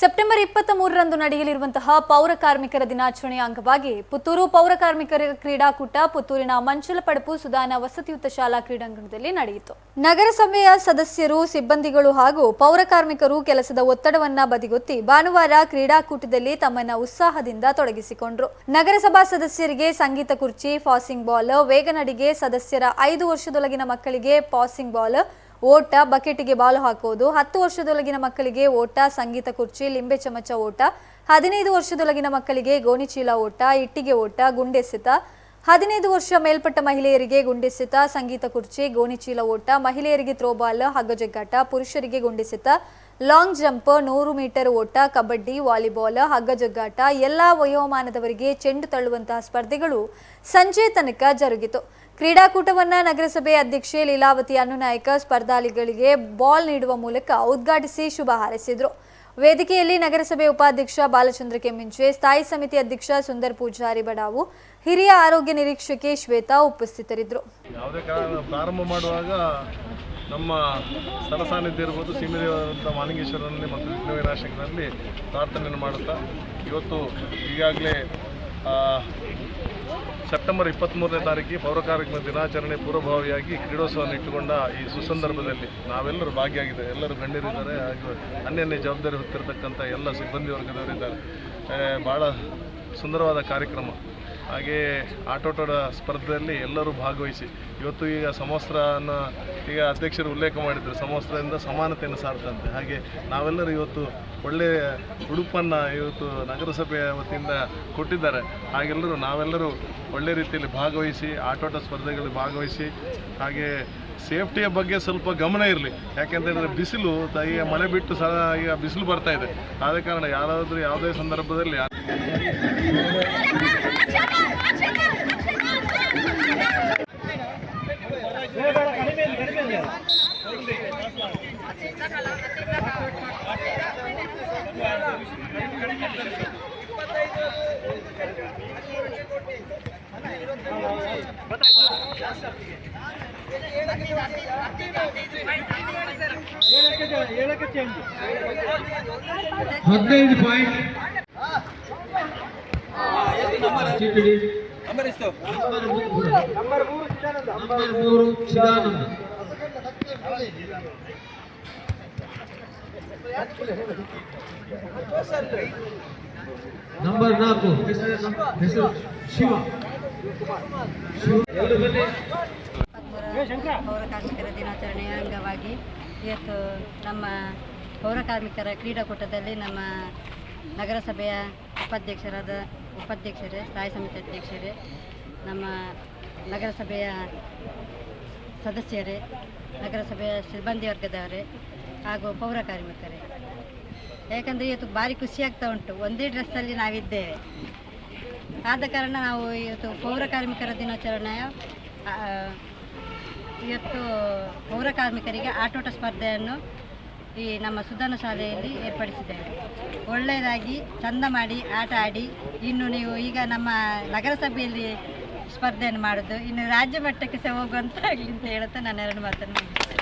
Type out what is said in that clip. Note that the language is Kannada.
ಸೆಪ್ಟೆಂಬರ್ ಇಪ್ಪತ್ತ ಮೂರರಂದು ನಡೆಯಲಿರುವಂತಹ ಪೌರ ಕಾರ್ಮಿಕರ ದಿನಾಚರಣೆಯ ಅಂಗವಾಗಿ ಪುತ್ತೂರು ಪೌರ ಕಾರ್ಮಿಕರ ಕ್ರೀಡಾಕೂಟ, ಪುತ್ತೂರಿನ ಮಂಚಲಪಡಪು ಸುಧಾನ ವಸತಿಯುತ ಶಾಲಾ ಕ್ರೀಡಾಂಗಣದಲ್ಲಿ ನಡೆಯಿತು. ನಗರಸಭೆಯ ಸದಸ್ಯರು, ಸಿಬ್ಬಂದಿಗಳು ಹಾಗೂ ಪೌರ ಕಾರ್ಮಿಕರು ಕೆಲಸದ ಒತ್ತಡವನ್ನ ಬದಿಗೊತ್ತಿ ಭಾನುವಾರ ಕ್ರೀಡಾಕೂಟದಲ್ಲಿ ತಮ್ಮನ್ನ ಉತ್ಸಾಹದಿಂದ ತೊಡಗಿಸಿಕೊಂಡ್ರು. ನಗರಸಭಾ ಸದಸ್ಯರಿಗೆ ಸಂಗೀತ ಕುರ್ಚಿ ಫಾಸಿಂಗ್ ಬಾಲ್, ವೇಗನಡಿಗೆ, ಸದಸ್ಯರ ಐದು ವರ್ಷದೊಳಗಿನ ಮಕ್ಕಳಿಗೆ ಪಾಸಿಂಗ್ ಬಾಲ್ ಓಟ ಬಕೆಟ್ಗೆ ಬಾಲು ಹಾಕುವುದು ಹತ್ತು ವರ್ಷದೊಳಗಿನ ಮಕ್ಕಳಿಗೆ ಓಟ, ಸಂಗೀತ ಕುರ್ಚಿ, ಲಿಂಬೆ ಚಮಚ ಓಟ, ಹದಿನೈದು ವರ್ಷದೊಳಗಿನ ಮಕ್ಕಳಿಗೆ ಗೋಣಿಚೀಲ ಓಟ, ಇಟ್ಟಿಗೆ ಓಟ ಗುಂಡೆಸೆತ ಹದಿನೈದು ವರ್ಷ ಮೇಲ್ಪಟ್ಟ ಮಹಿಳೆಯರಿಗೆ ಗುಂಡೆಸೆತ ಸಂಗೀತ ಕುರ್ಚಿ, ಗೋಣಿಚೀಲ ಓಟ, ಮಹಿಳೆಯರಿಗೆ ಥ್ರೋಬಾಲ್ ಹಗ್ಗಜಗ್ಗಾಟ ಪುರುಷರಿಗೆ ಗುಂಡೆಸೆತ ಲಾಂಗ್ ಜಂಪ್, ನೂರು ಮೀಟರ್ ಓಟ, ಕಬಡ್ಡಿ, ವಾಲಿಬಾಲ್ ಹಗ್ಗಜಗ್ಗಾಟ ಎಲ್ಲಾ ವಯೋಮಾನದವರಿಗೆ ಚೆಂಡು ತಳ್ಳುವಂತಹ ಸ್ಪರ್ಧೆಗಳು ಸಂಜೆ ತನಕ ಜರುಗಿತು. ಕ್ರೀಡಾಕೂಟವನ್ನ ನಗರಸಭೆ ಅಧ್ಯಕ್ಷೆ ಲೀಲಾವತಿ ಅನುನಾಯಕ ಸ್ಪರ್ಧಾಳಿಗಳಿಗೆ ಬಾಲ್ ನೀಡುವ ಮೂಲಕ ಉದ್ಘಾಟಿಸಿ ಶುಭ ಹಾರೈಸಿದರು. ವೇದಿಕೆಯಲ್ಲಿ ನಗರಸಭೆ ಉಪಾಧ್ಯಕ್ಷ ಬಾಲಚಂದ್ರ ಕೆಮ್ಮಿಂಚೆ ಸ್ಥಾಯಿ ಸಮಿತಿ ಅಧ್ಯಕ್ಷ ಸುಂದರ್ ಪೂಜಾರಿ ಬಡಾವು, ಹಿರಿಯ ಆರೋಗ್ಯ ನಿರೀಕ್ಷಕಿ ಶ್ವೇತಾ ಉಪಸ್ಥಿತರಿದ್ದರು. ಯಾವುದೇ ಕಾರಣ ಪ್ರಾರಂಭ ಮಾಡುವಾಗ ನಮ್ಮ ಸ್ಥಳ ಸಾನ್ನಿಧ್ಯ ಇರ್ಬೋದು, ಸೀಮಿತವಾದಂಥ ಮಾಲಿಂಗೇಶ್ವರನಲ್ಲಿ ಮತ್ತು ವಿಘ್ನವಿನಾಶಕರಲ್ಲಿ ಪ್ರಾರ್ಥನೆಯನ್ನು ಮಾಡುತ್ತಾ, ಇವತ್ತು ಈಗಾಗಲೇ ಸೆಪ್ಟೆಂಬರ್ ಇಪ್ಪತ್ತ್ಮೂರನೇ ತಾರೀಕಿಗೆ ಪೌರಕಾರ್ಮಿಕ ದಿನಾಚರಣೆ ಪೂರ್ವಭಾವಿಯಾಗಿ ಕ್ರೀಡೋತ್ಸವವನ್ನು ಇಟ್ಟುಕೊಂಡ ಈ ಸುಸಂದರ್ಭದಲ್ಲಿ ನಾವೆಲ್ಲರೂ ಭಾಗಿಯಾಗಿದ್ದೇವೆ. ಎಲ್ಲರೂ ಗಣ್ಯರಿದ್ದಾರೆ ಹಾಗೂ ಅನ್ಯನ್ಯ ಜವಾಬ್ದಾರಿ ಹೊತ್ತಿರತಕ್ಕಂಥ ಎಲ್ಲ ಸಿಬ್ಬಂದಿ ವರ್ಗದವರಿದ್ದಾರೆ. ಭಾಳ ಸುಂದರವಾದ ಕಾರ್ಯಕ್ರಮ. ಹಾಗೆ ಆಟೋಟದ ಸ್ಪರ್ಧೆಯಲ್ಲಿ ಎಲ್ಲರೂ ಭಾಗವಹಿಸಿ. ಇವತ್ತು ಈಗ ಸಮವಸ್ತ್ರನ ಈಗ ಅಧ್ಯಕ್ಷರು ಉಲ್ಲೇಖ ಮಾಡಿದ್ರು. ಸಮವಸ್ತ್ರದಿಂದ ಸಮಾನತೆಯನ್ನು ಸಾರ್ತಂತೆ ಹಾಗೆ ನಾವೆಲ್ಲರೂ ಇವತ್ತು ಒಳ್ಳೆಯ ಉಡುಪನ್ನು ಇವತ್ತು ನಗರಸಭೆಯ ವತಿಯಿಂದ ಕೊಟ್ಟಿದ್ದಾರೆ. ಹಾಗೆಲ್ಲರೂ ನಾವೆಲ್ಲರೂ ಒಳ್ಳೆ ರೀತಿಯಲ್ಲಿ ಭಾಗವಹಿಸಿ, ಆಟೋಟ ಸ್ಪರ್ಧೆಗಳಲ್ಲಿ ಭಾಗವಹಿಸಿ, ಹಾಗೆ ಸೇಫ್ಟಿಯ ಬಗ್ಗೆ ಸ್ವಲ್ಪ ಗಮನ ಇರಲಿ. ಯಾಕೆಂತ ಹೇಳಿದ್ರೆ ಬಿಸಿಲು, ಈಗ ಮಳೆ ಬಿಟ್ಟು ಸಹ ಈಗ ಬಿಸಿಲು ಬರ್ತಾ ಇದೆ. ಆದ ಕಾರಣ ಯಾರಾದರೂ ಯಾವುದೇ ಸಂದರ್ಭದಲ್ಲಿ ಹದಿನೈದು ಪಾಯಿಂಟ್ ಚೀಟಿಡಿ ನಂಬರ್ ಮೂರು ಚಿದಾನಂದ ನಂಬರ್ ನಾಲ್ಕು. ಹೆಸರು ಶಿವ. ಶಿವ ಪೌರ ಕಾರ್ಮಿಕರ ದಿನಾಚರಣೆಯ ಅಂಗವಾಗಿ ಇವತ್ತು ನಮ್ಮ ಪೌರ ಕಾರ್ಮಿಕರ ಕ್ರೀಡಾಕೂಟದಲ್ಲಿ ನಮ್ಮ ನಗರಸಭೆಯ ಉಪಾಧ್ಯಕ್ಷರಾದ ಉಪಾಧ್ಯಕ್ಷರೇ ಸ್ಥಾಯಿ ಸಮಿತಿ ಅಧ್ಯಕ್ಷರೇ ನಮ್ಮ ನಗರಸಭೆಯ ಸದಸ್ಯರೇ, ನಗರಸಭೆಯ ಸಿಬ್ಬಂದಿ ವರ್ಗದವರೇ ಹಾಗೂ ಪೌರ ಕಾರ್ಮಿಕರೇ. ಯಾಕಂದರೆ ಇವತ್ತು ಭಾರಿ ಖುಷಿ ಆಗ್ತಾ ಉಂಟು. ಒಂದೇ ಡ್ರೆಸ್ಸಲ್ಲಿ ನಾವಿದ್ದೇವೆ. ಆದ ಕಾರಣ ನಾವು ಇವತ್ತು ಪೌರ ಕಾರ್ಮಿಕರ ದಿನಾಚರಣೆಯ ಇವತ್ತು ಪೌರ ಕಾರ್ಮಿಕರಿಗೆ ಆಟೋಟ ಸ್ಪರ್ಧೆಯನ್ನು ಈ ನಮ್ಮ ಸುಧಾನ ಶಾಲೆಯಲ್ಲಿ ಏರ್ಪಡಿಸಿದ್ದೇವೆ. ಒಳ್ಳೆಯದಾಗಿ ಚಂದ ಮಾಡಿ, ಆಟ ಆಡಿ, ಇನ್ನು ನೀವು ಈಗ ನಮ್ಮ ನಗರಸಭೆಯಲ್ಲಿ ಸ್ಪರ್ಧೆಯನ್ನು ಮಾಡೋದು ಇನ್ನು ರಾಜ್ಯ ಮಟ್ಟಕ್ಕೆ ಸಹ ಹೋಗುವಂತ ಆಗಲಿ ಅಂತ ಹೇಳುತ್ತಾ ನಾನು ಎರಡು ಮಾತನ್ನು.